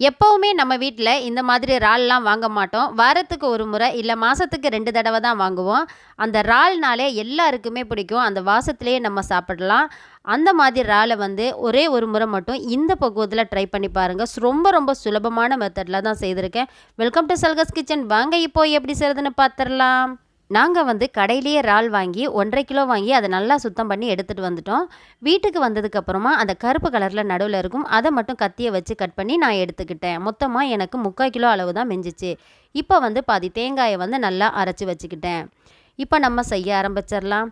எப்போவுமே நம்ம வீட்டில் இந்த மாதிரி இறால்லாம் வாங்க மாட்டோம். வாரத்துக்கு ஒரு முறை இல்லை மாதத்துக்கு ரெண்டு தடவை தான் வாங்குவோம். அந்த இறால்னாலே எல்லாருக்குமே பிடிக்கும். அந்த வாசத்துலேயே நம்ம சாப்பிடலாம். அந்த மாதிரி இறாலை வந்து ஒரே ஒரு முறை மட்டும் இந்த பக்குவத்தில் ட்ரை பண்ணி பாருங்கள் ரொம்ப ரொம்ப சுலபமான மெத்தடில் தான் செய்திருக்கேன். வெல்கம் டு சல்கஸ் கிச்சன் வாங்க இப்போ எப்படி செய்கிறதுன்னு பார்த்துடலாம் நாங்கள் வந்து கடையிலேயே இறால் வாங்கி ஒன்றரை கிலோ வாங்கி அதை நல்லா சுத்தம் பண்ணி எடுத்துகிட்டு வந்துட்டோம். வீட்டுக்கு வந்ததுக்கப்புறமா அந்த கருப்பு கலரில் நடுவில் இருக்கும். அதை மட்டும் கத்தியை வச்சு கட் பண்ணி நான் எடுத்துக்கிட்டேன். மொத்தமாக எனக்கு முக்கால் கிலோ அளவு தான் மிஞ்சிச்சு. இப்போ வந்து பாதி தேங்காயை வந்து நல்லா அரைச்சி வச்சுக்கிட்டேன். இப்போ நம்ம செய்ய ஆரம்பிச்சிடலாம்.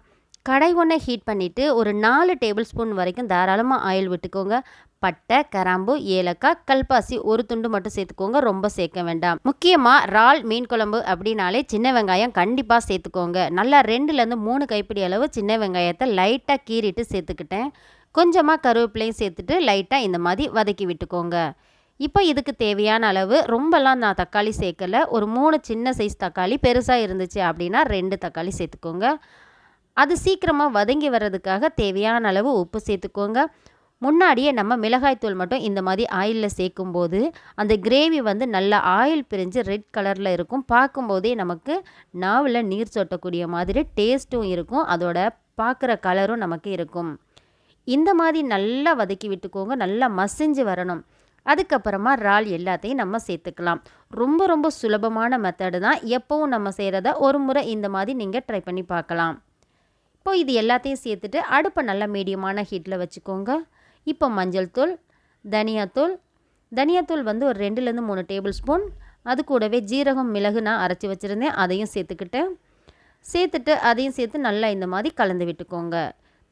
கடை ஒன்றை ஹீட் பண்ணிவிட்டு ஒரு நாலு டேபிள் ஸ்பூன் வரைக்கும் தாராளமாக ஆயில் விட்டுக்கோங்க. பட்டை கராம்பு ஏலக்காய் கல்பாசி ஒரு துண்டு மட்டும் சேர்த்துக்கோங்க. ரொம்ப சேர்க்க வேண்டாம். முக்கியமாக இறால் மீன் குழம்பு அப்படின்னாலே சின்ன வெங்காயம் கண்டிப்பாக சேர்த்துக்கோங்க. நல்லா ரெண்டுலேருந்து மூணு கைப்பிடி அளவு சின்ன வெங்காயத்தை லைட்டாக கீறிட்டு சேர்த்துக்கிட்டேன். கொஞ்சமாக கருவேப்பிலையும் சேர்த்துட்டு லைட்டாக இந்த மாதிரி வதக்கி விட்டுக்கோங்க. இப்போ இதுக்கு தேவையான அளவு ரொம்பலாம் நான் தக்காளி சேர்க்கலை. ஒரு மூணு சின்ன சைஸ் தக்காளி பெருசாக இருந்துச்சு அப்படின்னா ரெண்டு தக்காளி சேர்த்துக்கோங்க. அது சீக்கிரமாக வதங்கி வர்றதுக்காக தேவையான அளவு உப்பு சேர்த்துக்கோங்க. முன்னாடியே நம்ம மிளகாய்த்தூள் மட்டும் இந்த மாதிரி ஆயிலில் சேர்க்கும்போது அந்த கிரேவி வந்து நல்லா ஆயில் பிரிஞ்சு ரெட் கலரில் இருக்கும். பார்க்கும்போதே நமக்கு நாவில் நீர் சொட்டக்கூடிய மாதிரி டேஸ்ட்டும் இருக்கும். அதோட பார்க்குற கலரும் நமக்கு இருக்கும். இந்த மாதிரி நல்லா வதக்கி விட்டுக்கோங்க. நல்லா மசிஞ்சு வரணும். அதுக்கப்புறமா இறால் எல்லாத்தையும் நம்ம சேர்த்துக்கலாம். ரொம்ப ரொம்ப சுலபமான மெத்தடு தான். எப்போவும் நம்ம செய்கிறத ஒரு முறை இந்த மாதிரி நீங்கள் ட்ரை பண்ணி பார்க்கலாம். இப்போ இது எல்லாத்தையும் சேர்த்துட்டு அடுப்பை நல்லா மீடியமான ஹீட்டில் வச்சுக்கோங்க. இப்போ மஞ்சள் தூள் தனியாத்தூள் தனியாத்தூள் வந்து ஒரு ரெண்டுலேருந்து மூணு டேபிள் ஸ்பூன் அது கூடவே ஜீரகம் மிளகு நான் அரைச்சி வச்சுருந்தேன். அதையும் சேர்த்துக்கிட்டேன். சேர்த்துட்டு அதையும் சேர்த்து நல்லா இந்த மாதிரி கலந்து விட்டுக்கோங்க.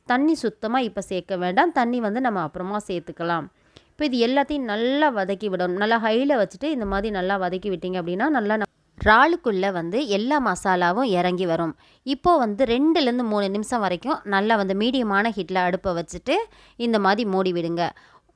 தண்ணி சுத்தமாக இப்போ சேர்க்க வேண்டாம். தண்ணி வந்து நம்ம அப்புறமா சேர்த்துக்கலாம். இப்போ இது எல்லாத்தையும் நல்லா வதக்கி விடணும். நல்லா ஹையில் வச்சுட்டு இந்த மாதிரி நல்லா வதக்கி விட்டீங்க அப்படின்னா நல்லா இறாலுக்குள்ளே வந்து எல்லா மசாலாவும் இறங்கி வரும். இப்போது வந்து ரெண்டுலேருந்து மூணு நிமிஷம் வரைக்கும் நல்லா வந்து மீடியமான ஹீட்டில் அடுப்பை வச்சுட்டு இந்த மாதிரி மூடி விடுங்க.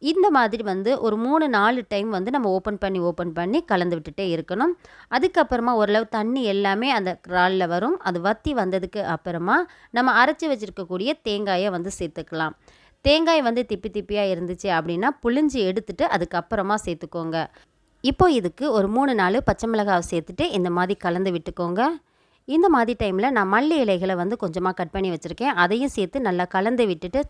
இந்த மாதிரி வந்து ஒரு மூணு நாலு டைம் வந்து நம்ம ஓப்பன் பண்ணி ஓப்பன் பண்ணி கலந்து விட்டுட்டே இருக்கணும். அதுக்கப்புறமா ஓரளவு தண்ணி எல்லாமே அந்த இறாலில் வரும். அது வத்தி வந்ததுக்கு அப்புறமா நம்ம அரைச்சி வச்சுருக்கக்கூடிய தேங்காயை வந்து சேர்த்துக்கலாம். தேங்காய் வந்து திப்பி திப்பியாக இருந்துச்சு அப்படின்னா புளிஞ்சு எடுத்துட்டு அதுக்கப்புறமா சேர்த்துக்கோங்க. இப்போ இதுக்கு ஒரு மூணு நாலு பச்சை மிளகாய் சேர்த்துட்டு இந்த மாதிரி கலந்து விட்டுக்கோங்க. இந்த மாதிரி டைமில் நான் மல்லி இலைகளை வந்து கொஞ்சமாக கட் பண்ணி வச்சுருக்கேன். அதையும் சேர்த்து நல்லா கலந்து விட்டுட்டு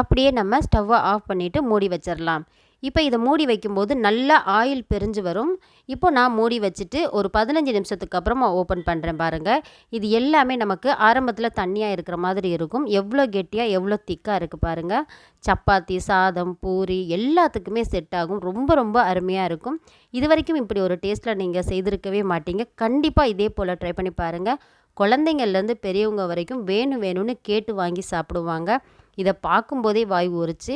அப்படியே நம்ம ஸ்டவ்வை ஆஃப் பண்ணிவிட்டு மூடி வச்சிடலாம் இப்போ இதை மூடி வைக்கும்போது நல்லா ஆயில் பிரிஞ்சு வரும். இப்போ நான் மூடி வச்சுட்டு ஒரு பதினஞ்சு நிமிஷத்துக்கு அப்புறமா ஓப்பன் பண்ணுறேன் பாருங்கள் இது எல்லாமே நமக்கு ஆரம்பத்தில் தண்ணியாக இருக்கிற மாதிரி இருக்கும். எவ்வளோ கெட்டியாக எவ்வளோ திக்காக இருக்குது பாருங்கள் சப்பாத்தி சாதம் பூரி எல்லாத்துக்குமே செட் ஆகும். ரொம்ப ரொம்ப அருமையாக இருக்கும். இது வரைக்கும் இப்படி ஒரு டேஸ்ட்டில் நீங்கள் செய்திருக்கவே மாட்டீங்க. கண்டிப்பாக இதே போல் ட்ரை பண்ணி பாருங்கள் குழந்தைங்கள்லேருந்து பெரியவங்க வரைக்கும் வேணும் வேணும்னு கேட்டு வாங்கி சாப்பிடுவாங்க. இதை பார்க்கும்போதே வாய் உரிச்சு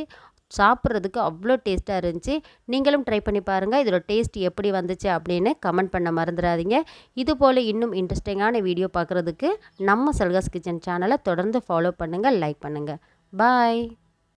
சாப்பிட்றதுக்கு அவ்வளோ டேஸ்ட்டாக இருந்துச்சு. நீங்களும் ட்ரை பண்ணி பாருங்கள் இதோட டேஸ்ட் எப்படி வந்துச்சு அப்படின்னு கமெண்ட் பண்ண மறந்துடாதீங்க. இது போல் இன்னும் இன்ட்ரெஸ்டிங்கான வீடியோ பார்க்குறதுக்கு நம்ம சல்காஸ் கிச்சன் சேனலை தொடர்ந்து ஃபாலோ பண்ணுங்கள் லைக் பண்ணுங்கள் பாய்